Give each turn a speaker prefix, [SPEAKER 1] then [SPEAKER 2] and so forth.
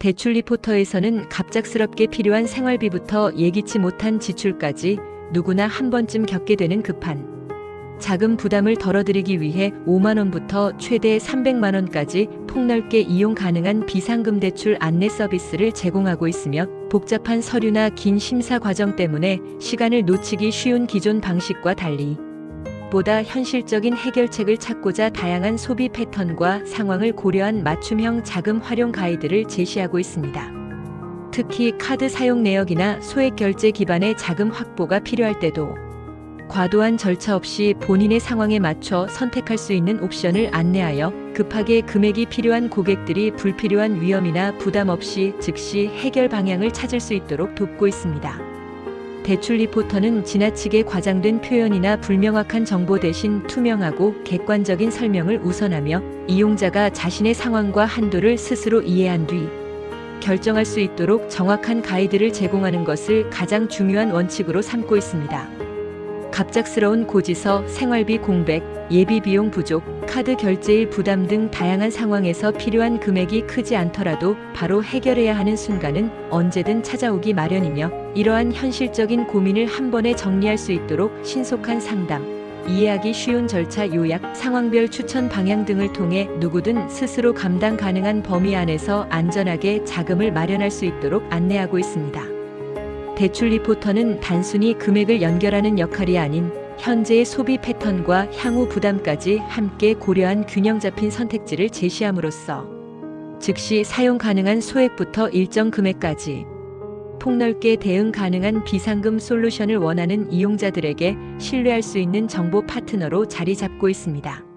[SPEAKER 1] 대출 리포터에서는 갑작스럽게 필요한 생활비부터 예기치 못한 지출까지 누구나 한 번쯤 겪게 되는 급한. 자금 부담을 덜어드리기 위해 5만 원부터 최대 300만 원까지 폭넓게 이용 가능한 비상금 대출 안내 서비스를 제공하고 있으며 복잡한 서류나 긴 심사 과정 때문에 시간을 놓치기 쉬운 기존 방식과 달리 보다 현실적인 해결책을 찾고자 다양한 소비 패턴과 상황을 고려한 맞춤형 자금 활용 가이드를 제시하고 있습니다. 특히 카드 사용 내역이나 소액 결제 기반의 자금 확보가 필요할 때도 과도한 절차 없이 본인의 상황에 맞춰 선택할 수 있는 옵션을 안내하여 급하게 금액이 필요한 고객들이 불필요한 위험이나 부담 없이 즉시 해결 방향을 찾을 수 있도록 돕고 있습니다. 대출 리포터는 지나치게 과장된 표현이나 불명확한 정보 대신 투명하고 객관적인 설명을 우선하며 이용자가 자신의 상황과 한도를 스스로 이해한 뒤 결정할 수 있도록 정확한 가이드를 제공하는 것을 가장 중요한 원칙으로 삼고 있습니다. 갑작스러운 고지서, 생활비 공백, 예비 비용 부족, 카드 결제일 부담 등 다양한 상황에서 필요한 금액이 크지 않더라도 바로 해결해야 하는 순간은 언제든 찾아오기 마련이며 이러한 현실적인 고민을 한 번에 정리할 수 있도록 신속한 상담, 이해하기 쉬운 절차 요약, 상황별 추천 방향 등을 통해 누구든 스스로 감당 가능한 범위 안에서 안전하게 자금을 마련할 수 있도록 안내하고 있습니다. 대출 리포터는 단순히 금액을 연결하는 역할이 아닌 현재의 소비 패턴과 향후 부담까지 함께 고려한 균형 잡힌 선택지를 제시함으로써 즉시 사용 가능한 소액부터 일정 금액까지 폭넓게 대응 가능한 비상금 솔루션을 원하는 이용자들에게 신뢰할 수 있는 정보 파트너로 자리 잡고 있습니다.